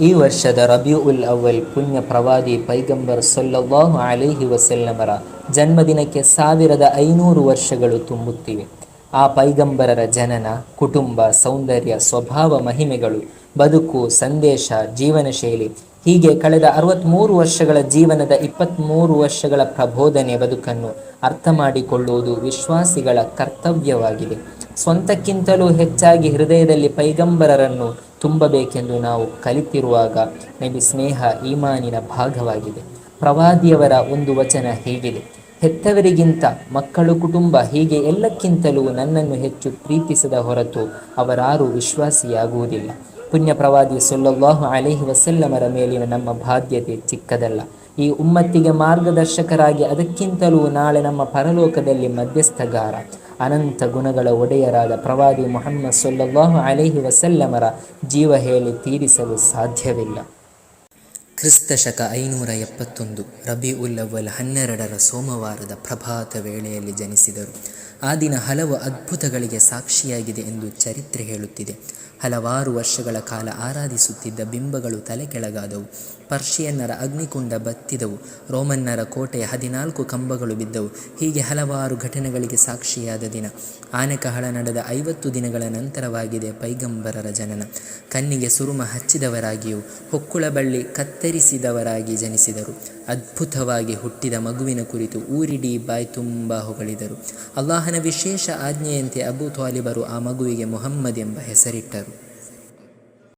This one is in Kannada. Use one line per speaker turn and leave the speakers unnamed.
ಈ ವರ್ಷದ ರಬಿಯು ಉಲ್ ಅವಲ್ ಪುಣ್ಯ ಪ್ರವಾದಿ ಪೈಗಂಬರ್ ಸೊಲ್ಲಲ್ಲಾಹು ಅಲೈಹಿ ವಸಲ್ಲಮರ ಜನ್ಮದಿನಕ್ಕೆ ಸಾವಿರದ ಐನೂರು ವರ್ಷಗಳು ತುಂಬುತ್ತಿವೆ. ಆ ಪೈಗಂಬರರ ಜನನ, ಕುಟುಂಬ, ಸೌಂದರ್ಯ, ಸ್ವಭಾವ, ಮಹಿಮೆಗಳು, ಬದುಕು, ಸಂದೇಶ, ಜೀವನ ಶೈಲಿ, ಹೀಗೆ ಕಳೆದ ಅರವತ್ತ್ಮೂರು ವರ್ಷಗಳ ಜೀವನದ ಇಪ್ಪತ್ತ್ಮೂರು ವರ್ಷಗಳ ಪ್ರಬೋಧನೆ ಬದುಕನ್ನು ಅರ್ಥ ಮಾಡಿಕೊಳ್ಳುವುದು ವಿಶ್ವಾಸಿಗಳ ಕರ್ತವ್ಯವಾಗಿದೆ. ಸ್ವಂತಕ್ಕಿಂತಲೂ ಹೆಚ್ಚಾಗಿ ಹೃದಯದಲ್ಲಿ ಪೈಗಂಬರರನ್ನು ತುಂಬಬೇಕೆಂದು ನಾವು ಕಲಿತಿರುವಾಗ ನಬಿ ಸ್ನೇಹ ಈಮಾನಿನ ಭಾಗವಾಗಿದೆ. ಪ್ರವಾದಿಯವರ ಒಂದು ವಚನ ಹೀಗಿದೆ. ಹೆತ್ತವರಿಗಿಂತ ಮಕ್ಕಳು ಕುಟುಂಬ ಹೀಗೆ ಎಲ್ಲಕ್ಕಿಂತಲೂ ನನ್ನನ್ನು ಹೆಚ್ಚು ಪ್ರೀತಿಸದ ಹೊರತು ಅವರಾರೂ ವಿಶ್ವಾಸಿಯಾಗುವುದಿಲ್ಲ. ಪುಣ್ಯ ಪ್ರವಾದಿ ಸೊಲ್ಲಲ್ಲಾಹು ಅಲೇಹಿ ವಸಲ್ಲಮರ ಮೇಲಿನ ನಮ್ಮ ಬಾಧ್ಯತೆ ಚಿಕ್ಕದಲ್ಲ. ಈ ಉಮ್ಮತ್ತಿಗೆ ಮಾರ್ಗದರ್ಶಕರಾಗಿ ಅದಕ್ಕಿಂತಲೂ ನಾಳೆ ನಮ್ಮ ಪರಲೋಕದಲ್ಲಿ ಮಧ್ಯಸ್ಥಗಾರ. ಅನಂತ ಗುಣಗಳ ಒಡೆಯರಾದ ಪ್ರವಾದಿ ಮೊಹಮ್ಮದ್ ಸೊಲ್ಲಲ್ಲಾಹು ಅಲೈಹಿ ವಸಲ್ಲಮರ ಜೀವ ಹೇಳಿ ತೀರಿಸಲು ಸಾಧ್ಯವಿಲ್ಲ. ಕ್ರಿಸ್ತ ಶಕ ಐನೂರ ಎಪ್ಪತ್ತೊಂದು ರಬಿ ಉಲ್ ಅವ್ವಲ್ ಹನ್ನೆರಡರ ಸೋಮವಾರದ ಪ್ರಭಾತ ವೇಳೆಯಲ್ಲಿ ಜನಿಸಿದರು. ಆ ದಿನ ಹಲವು ಅದ್ಭುತಗಳಿಗೆ ಸಾಕ್ಷಿಯಾಗಿದೆ ಎಂದು ಚರಿತ್ರೆ ಹೇಳುತ್ತಿದೆ. ಹಲವಾರು ವರ್ಷಗಳ ಕಾಲ ಆರಾಧಿಸುತ್ತಿದ್ದ ಬಿಂಬಗಳು ತಲೆ ಕೆಳಗಾದವು ಪರ್ಷಿಯನ್ನರ ಅಗ್ನಿಕುಂಡ ಬತ್ತಿದವು. ರೋಮನ್ನರ ಕೋಟೆಯ ಹದಿನಾಲ್ಕು ಕಂಬಗಳು ಬಿದ್ದವು. ಹೀಗೆ ಹಲವಾರು ಘಟನೆಗಳಿಗೆ ಸಾಕ್ಷಿಯಾದ ದಿನ. ಆನೆಕಹಳ ನಡೆದ ಐವತ್ತು ದಿನಗಳ ನಂತರವಾಗಿದೆ ಪೈಗಂಬರರ ಜನನ. ಕಣ್ಣಿಗೆ ಸುರುಮ ಹಚ್ಚಿದವರಾಗಿಯೂ ಹೊಕ್ಕುಳ ಬಳ್ಳಿ ಕತ್ತರಿಸಿದವರಾಗಿ ಜನಿಸಿದರು. ಅದ್ಭುತವಾಗಿ ಹುಟ್ಟಿದ ಮಗುವಿನ ಕುರಿತು ಊರಿಡೀ ಬಾಯಿ ತುಂಬ ಹೊಗಳಿದರು. ಅಲ್ಲಾಹನ ವಿಶೇಷ ಆಜ್ಞೆಯಂತೆ ಅಬು ತ್ವಾಲಿಬರು ಆ ಮಗುವಿಗೆ ಮೊಹಮ್ಮದ್ ಎಂಬ ಹೆಸರಿಟ್ಟರು.